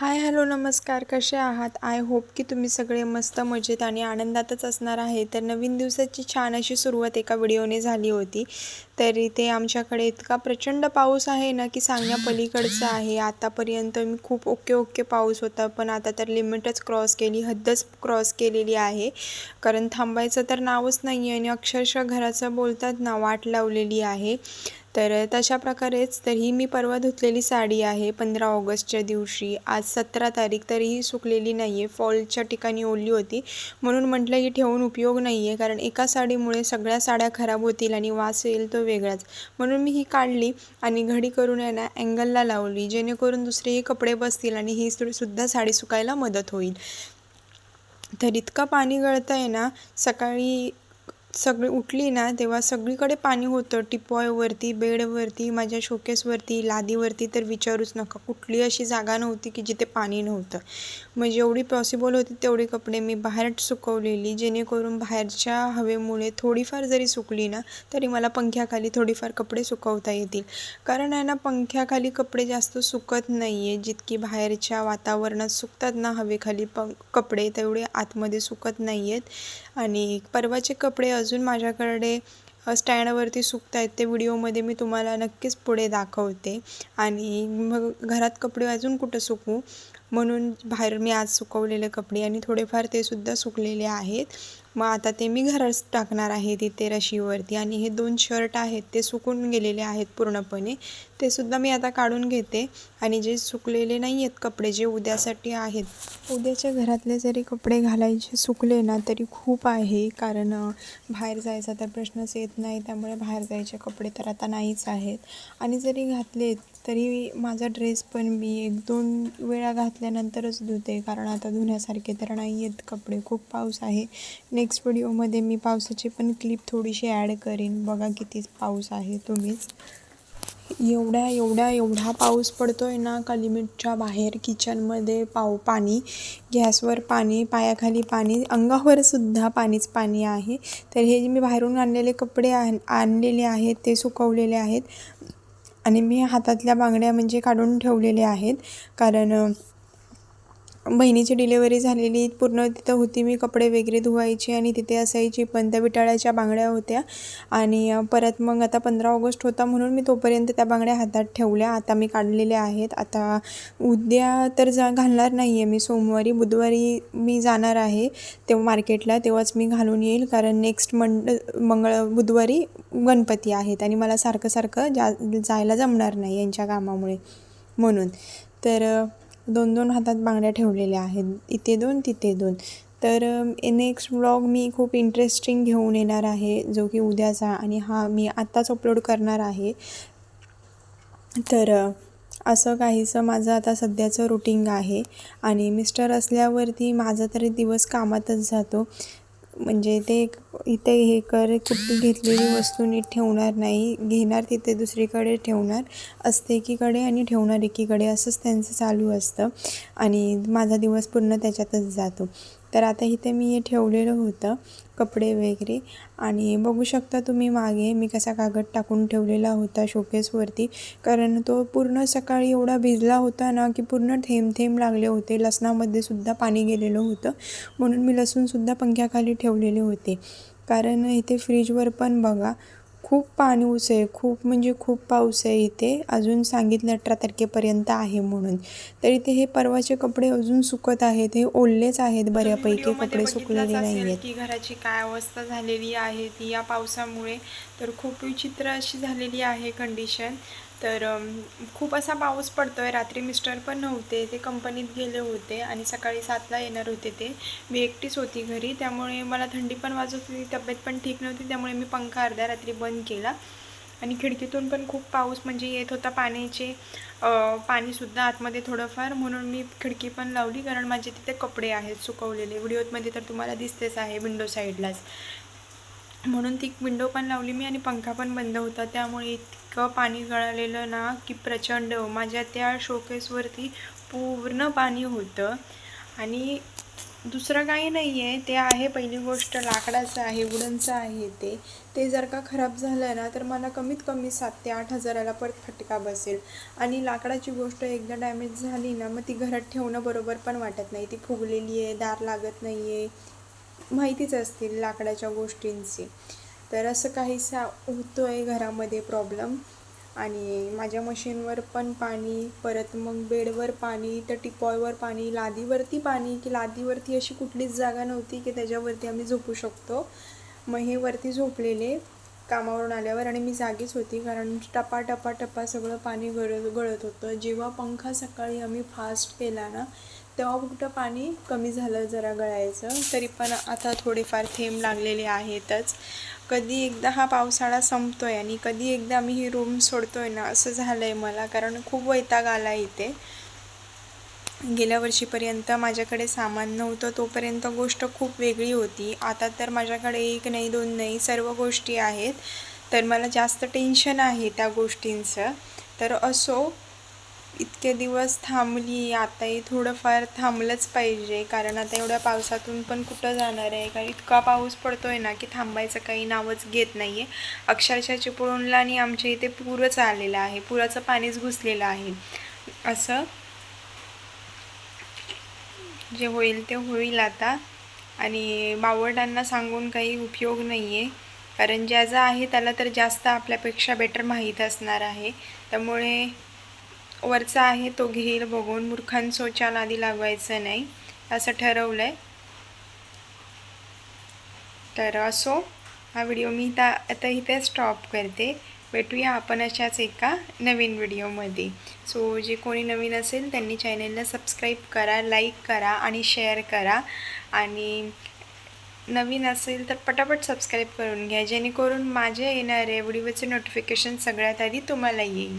Hi hello नमस्कार. कसे आहात? आय होप की तुम्ही सगळे मस्त मजेत आणि आनंदातच असणार आहे. तर नवीन दिवसाची छान अशी सुरुवात एका व्हिडिओने झाली होती. तर इथे आमच्याकडे इतका प्रचंड पाऊस आहे ना की सांगण्या पलीकडचं आहे. आतापर्यंत मी खूप ओके ओके पाऊस होता पण आता तर लिमिटच क्रॉस केली हद्दच क्रॉस केलेली आहे. कारण थांबायचं तर नावच नाही आहे आणि अक्षरशः घराचं बोलतात ना वाट लावलेली आहे. तर तशा प्रकारेच तर ही मी परवा धुतलेली साडी आहे पंधरा ऑगस्टच्या दिवशी. आज सतरा तारीख तरीही सुकलेली नाही आहे फॉलच्या ठिकाणी ओली होती. म्हणून म्हटलं ही ठेवून उपयोग नाही आहे कारण एका साडीमुळे सगळ्या साड्या खराब होतील आणि वास येईल तो वेगळाच. म्हणून मी ही काढली आणि घडी करून आहे ना अँगलला लावली जेणेकरून दुसरेही कपडे बसतील आणि ही सुद्धा साडी सुकायला मदत होईल. तर इतकं पाणी गळतं आहे ना सकाळी सगळी उठली ना तेव्हा सगळीकडे पाणी होतं. टिपॉयवरती बेडवरती माझ्या शोकेसवरती लादीवरती तर विचारूच नका. कुठली अशी जागा नव्हती की जिथे पाणी नव्हतं. मग जेवढी पॉसिबल होती तेवढी कपडे मी बाहेर सुकवलेली. जेणेकरून बाहेरच्या हवेमुळे थोडीफार जरी सुकली ना तरी मला पंख्याखाली थोडीफार कपडे सुकवता येतील. कारण आहे ना पंख्याखाली कपडे जास्त सुकत नाही आहे जितकी बाहेरच्या वातावरणात सुकतात ना हवेखाली प कपडे तेवढे आतमध्ये सुकत नाही आहेत आणि परवाचे कपडे अजून माझ्याकडे स्टँडवरती सुकत आहेत ते व्हिडिओमध्ये मी तुम्हाला नक्कीच पुढे दाखवते. आणि मग घरात कपडे अजून कुठं सुकवू म्हणून बाहेर मी आज सुकवलेले कपडे आणि थोडेफार ते सुद्धा सुकलेले आहेत. मग आता ते मी घरात टाकणार आहे तिथे रशीवरती आणि हे दोन शर्ट आहेत ते सुकून गेलेले आहेत पूर्णपणे. ते सुद्धा मी आता काढून घेते आणि जे सुकलेले नाही आहेत कपडे जे उद्यासाठी आहेत. उद्याच्या घरातले जरी कपडे घालायचे सुकले ना तरी खूप आहे कारण बाहेर जायचा तर प्रश्नच येत नाही. त्यामुळे बाहेर जायचे कपडे तर आता नाहीच आहेत. आणि जरी घातलेत तरी माझा ड्रेस पण मी एक दोन वेळा घातल्यानंतरच धुते. कारण आता धुण्यासारखे तर नाही आहेत कपडे. खूप पाऊस आहे. नेक्स्ट व्हिडिओमध्ये मी पावसाची पण क्लिप थोडीशी ॲड करीन. बघा किती पाऊस आहे तुम्हीच. एवढ्या एवढ्या एवढा पाऊस पडतो आहे ना का लिमिटच्या बाहेर किचनमध्ये पाव पाणी गॅसवर पाणी पायाखाली पाणी अंगावर सुद्धा पाणीच पाणी आहे. तर हे जे मी बाहेरून आणलेले कपडे आण आणलेले आहेत ते सुकवलेले आहेत. आणि मी हातातल्या बांगड्या म्हणजे काढून ठेवलेल्या आहेत. कारण बहिणीची डिलेवरी झालेली पूर्ण तिथं होती. मी कपडे वगैरे धुवायची आणि तिथे असायची. पण त्या विटाळ्याच्या बांगड्या होत्या. आणि परत मग आता पंधरा ऑगस्ट होता म्हणून मी तोपर्यंत त्या बांगड्या हातात ठेवल्या. आता मी काढलेल्या आहेत. आता उद्या तर जा घालणार नाही आहे मी. सोमवारी बुधवारी मी जाणार आहे तेव्हा मार्केटला. तेव्हाच मी घालून येईल. कारण नेक्स्ट मंड मंगळ बुधवारी गणपती आहेत. आणि मला सारखं सारखं जा जायला जमणार नाही यांच्या कामामुळे. म्हणून. तर दोन दोन हातात बांगड्या ठेवलेल्या आहेत. इथे दोन तिथे दोन. तर नेक्स्ट व्लॉग मी खूप इंटरेस्टिंग घेऊन येणार आहे जो की उद्याचा आणि हा मी आत्ताच अपलोड करणार आहे. तर असं काहीसं माझं आता सध्याचं रुटीन आहे. आणि मिस्टर असल्यावरती माझा तरी दिवस कामातच जातो. म्हणजे ते इथे हे कर कुठली घेतलेली वस्तू नीट ठेवणार नाही घेणार तिथे दुसरीकडे ठेवणार असते एकीकडे आणि ठेवणार एकीकडे असंच त्यांचं चालू असतं. आणि माझा दिवस पूर्ण त्याच्यातच जातो. तर आता इथे मी हे ठेवलेलं होतं कपडे वगैरे. आणि बघू शकता तुम्ही मागे मी कसा कागद टाकून ठेवलेला होता शोकेसवरती कारण तो पूर्ण सकाळी एवढा भिजला होता ना की पूर्ण थेंब थेंब लागले होते. लसणामध्ये सुद्धा पाणी गेलेलं होतं. म्हणून मी लसूणसुद्धा पंख्याखाली ठेवलेले होते. कारण इथे फ्रीजवर पण बघा खूप पाऊस आहे खूप म्हणजे खूप पाऊस आहे इथे. अजून सांगितलं अठरा तारखेपर्यंत आहे म्हणून. तर इथे हे परवाचे कपडे अजून सुकत आहेत हे ओललेच आहेत बऱ्यापैकी कपडे सुकलेले नाही आहेत की घराची काय अवस्था झालेली आहे ती या पावसामुळे. तर खूप विचित्र अशी झालेली आहे कंडिशन तर खूप असा पाऊस पडतो आहे रात्री मिस्टर पण नव्हते. ते कंपनीत गेले होते आणि सकाळी सातला येणार होते ते. मी एकटीच होती घरी. त्यामुळे मला थंडी पण वाजत होती. तब्येत पण ठीक नव्हती. त्यामुळे मी पंखा अर्ध्या रात्री बंद केला. आणि खिडकीतून पण खूप पाऊस म्हणजे येत होता. पाण्याचे पाणीसुद्धा आतमध्ये थोडंफार. म्हणून मी खिडकी पण लावली कारण माझे तिथे कपडे आहेत सुकवलेले. व्हिडिओमध्ये तर तुम्हाला दिसतेच आहे विंडो साईडलाच. म्हणून ती विंडो पण लावली मी आणि पंखा पण बंद होता. त्यामुळे इतकं पाणी गळालेलं ना की प्रचंड. माझ्या त्या शोकेसवरती पूर्ण पाणी होतं. आणि दुसरं काही नाही आहे ते आहे पहिली गोष्ट लाकडाचं आहे वुडनचं आहे ते. ते जर का खराब झालं ना तर मला कमीत कमी सात ते आठ हजाराला परत फटका बसेल. आणि लाकडाची गोष्ट एकदा डॅमेज झाली ना मग ती घरात ठेवणं बरोबर पण वाटत नाही. ती फुगलेली आहे दार लागत नाही आहे माहितीच असतील लाकडाच्या गोष्टींची. तर असं काहीसा होतो आहे घरामध्ये प्रॉब्लेम आणि माझ्या मशीनवर पण पाणी परत मग बेडवर पाणी तर टिपॉयवर पाणी लादीवरती पाणी की लादीवरती अशी कुठलीच जागा नव्हती की त्याच्यावरती आम्ही झोपू शकतो. मग हे वरती झोपलेले कामावरून आल्यावर आणि मी जागीच होती कारण टपा टपा टपा सगळं पाणी गळत गळत होतं. जेव्हा पंखा सकाळी आम्ही फास्ट केला ना तेव्हा कुठं पाणी कमी झालं जरा गळायचं. तरी पण आता थोडेफार थेंब लागलेले आहेतच कधी एकदा हा पावसाळा संपतो आहे आणि कधी एकदा आम्ही ही रूम सोडतो आहे ना असं झालं आहे मला. कारण खूप वैताग आला इथे. गेल्या वर्षीपर्यंत माझ्याकडे सामान नव्हतं तोपर्यंत गोष्ट खूप वेगळी होती. आता तर माझ्याकडे एक नाही दोन नाही सर्व गोष्टी आहेत. तर मला जास्त टेन्शन आहे त्या गोष्टींचं. तर असो इतके दिवस थांबली आताही थोडंफार थांबलंच पाहिजे. कारण आता एवढ्या पावसातून पण कुठं जाणार आहे? कारण इतका पाऊस पडतो आहे ना की थांबायचं काही नावच घेत नाही आहे अक्षरशः चिपळूणला आणि आमच्या इथे पूरच आलेलं आहे. पुराचं पाणीच घुसलेलं आहे. असं जे होईल ते होईल आता. आणि बावळटांना सांगून काही उपयोग नाही आहे कारण ज्याचा आहे त्याला तर जास्त आपल्यापेक्षा बेटर माहीत असणार आहे. त्यामुळे वरचा आहे तो घेईल बघून मूर्खांचोच्या नादी लागवायचं नाही असं ठरवलं आहे तर असो हा व्हिडिओ मी ता आता इथे स्टॉप करते. भेटूया आपण अशाच एका नवीन व्हिडिओमध्ये. सो जे कोणी नवीन असेल त्यांनी चॅनेलला सबस्क्राईब करा लाईक करा आणि शेअर करा. आणि नवीन असेल तर पटापट सबस्क्राईब करून घ्या जेणेकरून माझे येणारे व्हिडिओचे नोटिफिकेशन सगळ्यात आधी तुम्हाला येईल.